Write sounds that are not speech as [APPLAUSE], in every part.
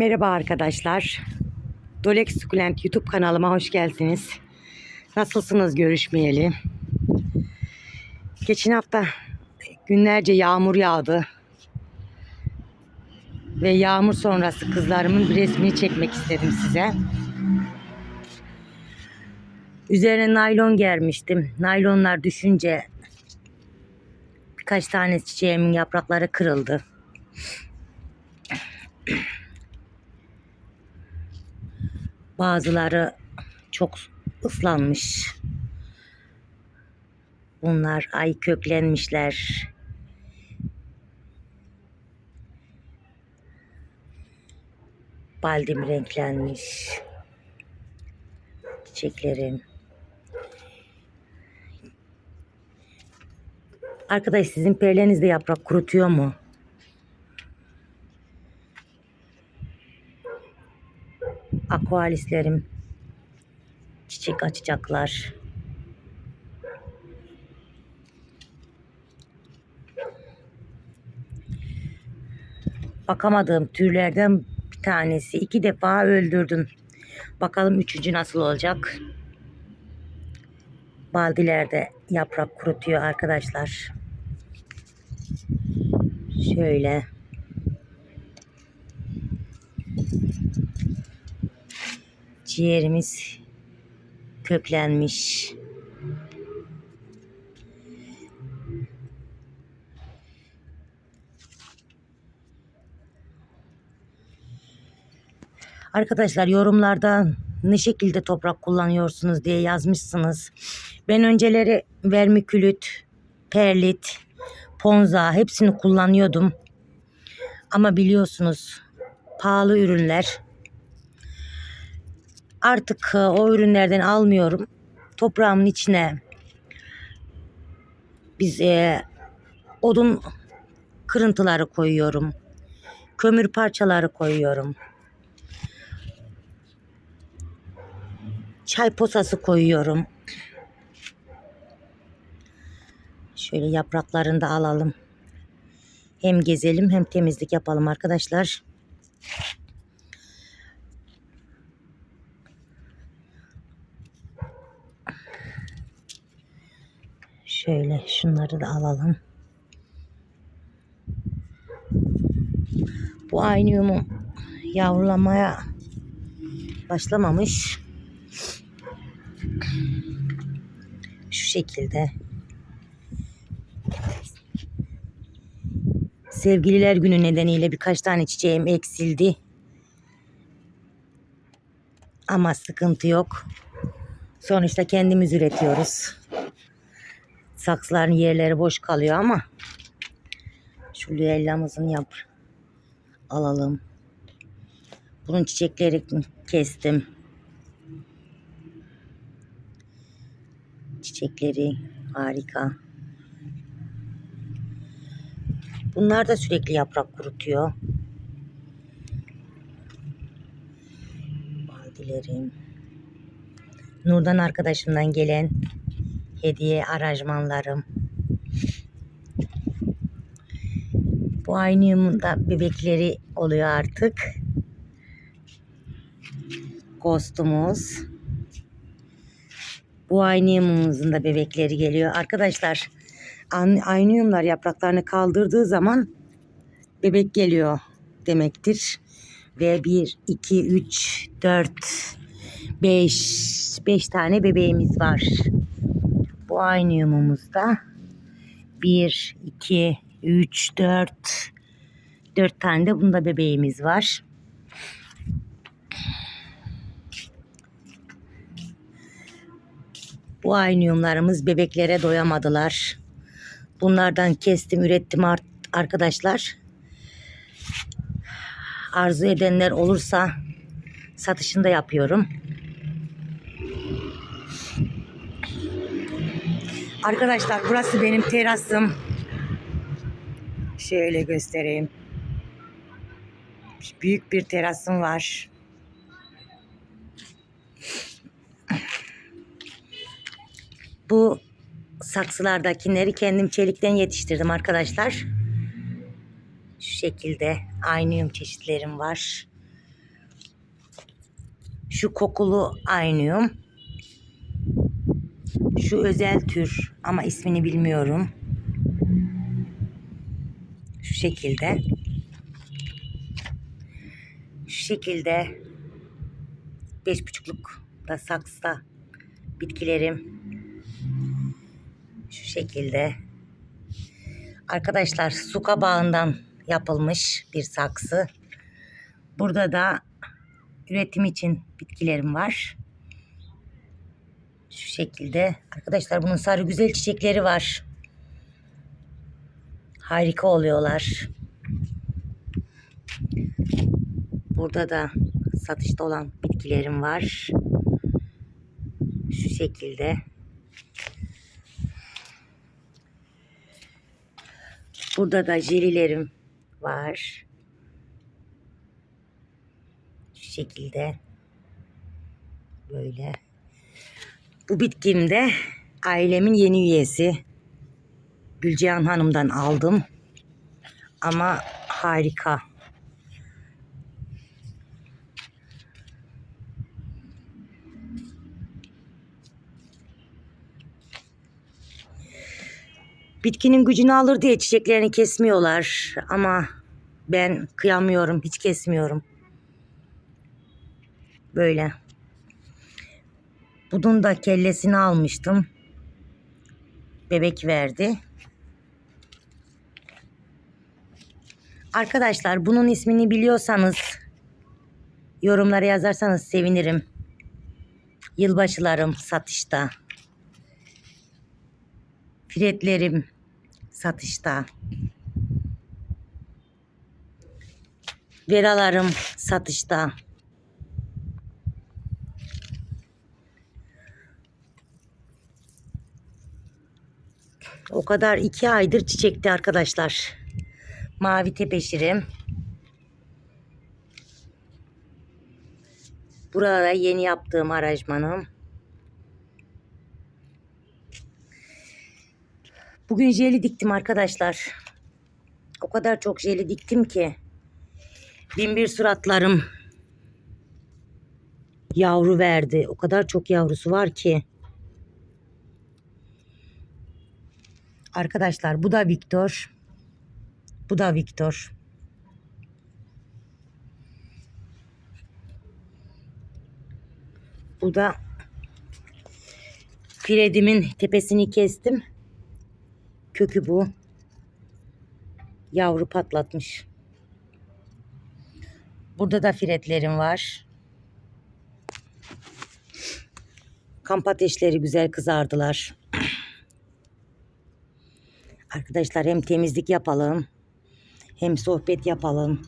Merhaba arkadaşlar. Dolek Sukulent YouTube kanalıma hoş geldiniz. Nasılsınız görüşmeyeli? Geçen hafta günlerce yağmur yağdı. Ve yağmur sonrası kızlarımın bir resmini çekmek istedim size. Üzerine naylon germiştim. Naylonlar düşünce birkaç tane çiçeğimin yaprakları kırıldı. Bazıları çok ıslanmış. Bunlar ay köklenmişler. Baldim renklenmiş. Çiçeklerim. Arkadaş sizin perlenizde yaprak kurutuyor mu? Aqualislerim çiçek açacaklar. Bakamadığım türlerden bir tanesi iki defa öldürdüm. Bakalım üçüncü nasıl olacak. Baldilerde yaprak kurutuyor arkadaşlar. Şöyle. Ciğerimiz köklenmiş. Arkadaşlar yorumlarda ne şekilde toprak kullanıyorsunuz diye yazmışsınız. Ben önceleri vermikülüt, perlit, ponza hepsini kullanıyordum. Ama biliyorsunuz pahalı ürünler. Artık e, o ürünlerden almıyorum. Toprağımın içine biz e, odun kırıntıları koyuyorum. Kömür parçaları koyuyorum. Çay posası koyuyorum. Şöyle yapraklarını da alalım. Hem gezelim hem temizlik yapalım arkadaşlar. Şöyle şunları da alalım. Bu aynıyumum yavrulamaya başlamamış. Şu şekilde. Sevgililer günü nedeniyle birkaç tane çiçeğim eksildi. Ama sıkıntı yok. Sonuçta kendimiz üretiyoruz. Saksıların yerleri boş kalıyor ama şu lüellamızın yap alalım. Bunun çiçekleri kestim. Çiçekleri harika. Bunlar da sürekli yaprak kurutuyor. Baldilerim. Nurdan arkadaşımdan gelen hediye aranjmanlarım. Bu aynıyumun da bebekleri oluyor artık. Ghost'umuz. Bu aynıyumumuzun da bebekleri geliyor. Arkadaşlar aynıyumlar yapraklarını kaldırdığı zaman bebek geliyor demektir. Ve 1, 2, 3, 4, 5, 5 tane bebeğimiz var. Bu aynıyumumuzda 1, 2, 3, 4, 4 tane de bunda bebeğimiz var. Bu aynıyumlarımız bebeklere doyamadılar. Bunlardan kestim, ürettim arkadaşlar. Arzu edenler olursa satışını da yapıyorum. Arkadaşlar burası benim terasım. Şöyle göstereyim. Büyük bir terasım var. Bu saksılardakileri kendim çelikten yetiştirdim arkadaşlar. Şu şekilde aynıyum çeşitlerim var. Şu kokulu aynıyum. Şu özel tür ama ismini bilmiyorum. Şu şekilde. Şu şekilde beş buçukluk da saksta bitkilerim. Şu şekilde. Arkadaşlar su kabağından yapılmış bir saksı. Burada da üretim için bitkilerim var. Şu şekilde. Arkadaşlar bunun sarı güzel çiçekleri var. Harika oluyorlar. Burada da satışta olan bitkilerim var. Şu şekilde. Burada da jelilerim var. Şu şekilde. Böyle. Bu bitkim de ailemin yeni üyesi. Gülcihan Hanım'dan aldım. Ama harika. Bitkinin gücünü alır diye çiçeklerini kesmiyorlar ama ben kıyamıyorum, hiç kesmiyorum. Böyle. Bunun da kellesini almıştım. Bebek verdi. Arkadaşlar bunun ismini biliyorsanız yorumlara yazarsanız sevinirim. Yılbaşılarım satışta. Filetlerim satışta. Veralarım satışta. O kadar iki aydır çiçekti arkadaşlar. Mavi tepeşirim. Burada yeni yaptığım aranjmanım. Bugün jeli diktim arkadaşlar. O kadar çok jeli diktim ki. Bin bir suratlarım yavru verdi. O kadar çok yavrusu var ki. Arkadaşlar bu da Victor. Bu da Victor. Bu da Fred'imin tepesini kestim. Kökü bu. Yavru patlatmış. Burada da firetlerim var. Kamp ateşleri güzel kızardılar. [CLEARS THROAT] Arkadaşlar hem temizlik yapalım hem sohbet yapalım.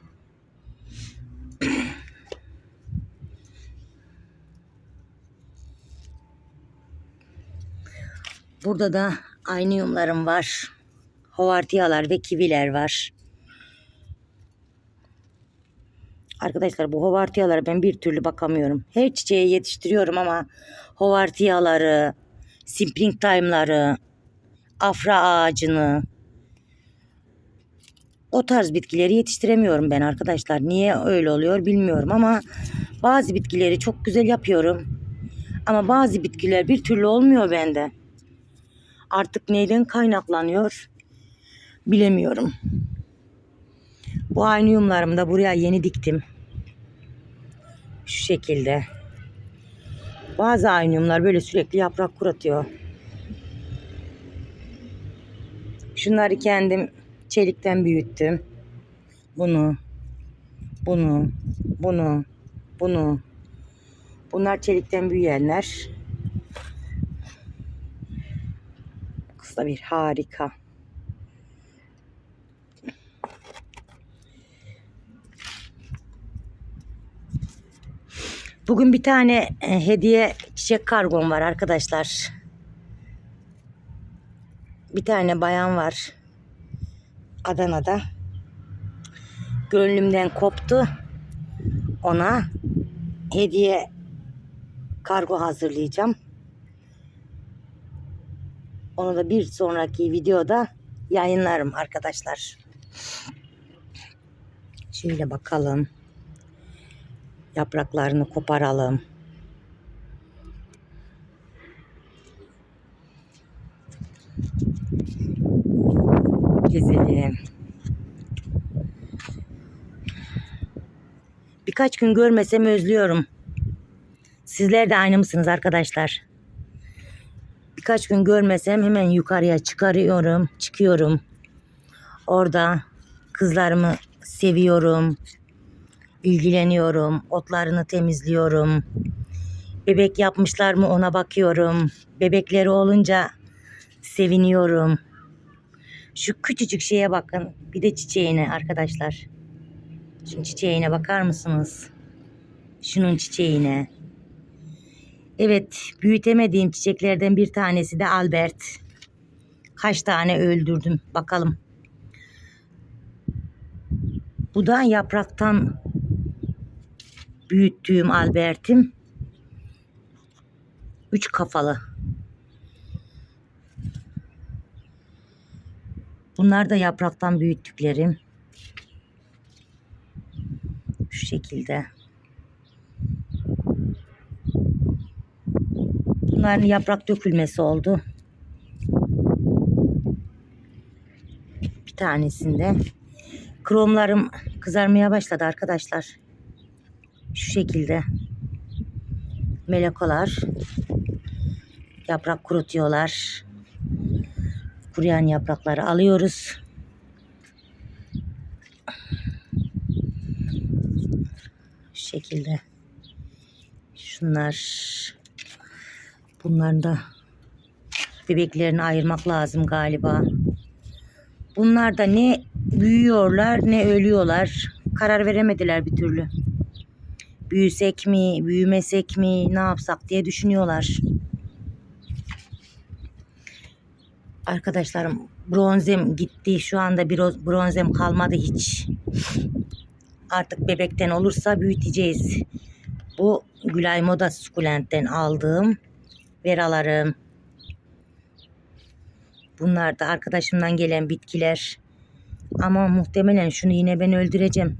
Burada da aynıyumlarım var. Hovartiyalar ve kiviler var. Arkadaşlar bu hovartiyalara ben bir türlü bakamıyorum. Her çiçeğe yetiştiriyorum ama hovartiyaları, springtime'ları, afra ağacını o tarz bitkileri yetiştiremiyorum ben arkadaşlar. Niye öyle oluyor bilmiyorum ama bazı bitkileri çok güzel yapıyorum. Ama bazı bitkiler bir türlü olmuyor bende. Artık neyden kaynaklanıyor bilemiyorum. Bu aynıyumlarımı da buraya yeni diktim. Şu şekilde. Bazı aynıyumlar böyle sürekli yaprak kuratıyor. Şunları kendim çelikten büyüttüm. Bunu, bunu, bunu, bunu. Bunlar çelikten büyüyenler. Kız da bir harika. Bugün bir tane e, hediye çiçek kargom var arkadaşlar. Bir tane bayan var. Adana'da. Gönlümden koptu. Ona hediye kargo hazırlayacağım. Onu da bir sonraki videoda yayınlarım arkadaşlar. Şöyle bakalım. Yapraklarını koparalım. gezelim. Birkaç gün görmesem özlüyorum. Sizler de aynı mısınız arkadaşlar? Birkaç gün görmesem hemen yukarıya çıkarıyorum, çıkıyorum. Orada kızlarımı seviyorum, ilgileniyorum, otlarını temizliyorum. Bebek yapmışlar mı ona bakıyorum. Bebekleri olunca seviniyorum. Şu küçücük şeye bakın. Bir de çiçeğine arkadaşlar. Şunun çiçeğine bakar mısınız? Şunun çiçeğine. Evet, büyütemediğim çiçeklerden bir tanesi de Albert. Kaç tane öldürdüm bakalım. Bu da yapraktan büyüttüğüm Albert'im. Üç kafalı. Bunlar da yapraktan büyüttüklerim. Şu şekilde. Bunların yaprak dökülmesi oldu. Bir tanesinde. Kromlarım kızarmaya başladı arkadaşlar. Şu şekilde. Melekolar. Yaprak kurutuyorlar. Kuruyan yaprakları alıyoruz. Şu şekilde. Şunlar. Bunların da bebeklerini ayırmak lazım galiba. Bunlar da ne büyüyorlar ne ölüyorlar. Karar veremediler bir türlü. Büyüsek mi, büyümesek mi, ne yapsak diye düşünüyorlar. Arkadaşlarım bronzem gitti. Şu anda bir bronzem kalmadı hiç. Artık bebekten olursa büyüteceğiz. Bu Gülay Moda Sukulent'ten aldığım veralarım. Bunlar da arkadaşımdan gelen bitkiler. Ama muhtemelen şunu yine ben öldüreceğim.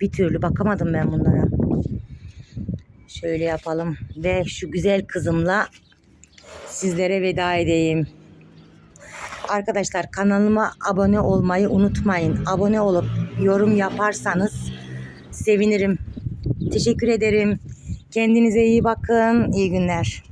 Bir türlü bakamadım ben bunlara. Şöyle yapalım ve şu güzel kızımla sizlere veda edeyim. Arkadaşlar kanalıma abone olmayı unutmayın. Abone olup yorum yaparsanız sevinirim. Teşekkür ederim. Kendinize iyi bakın. İyi günler.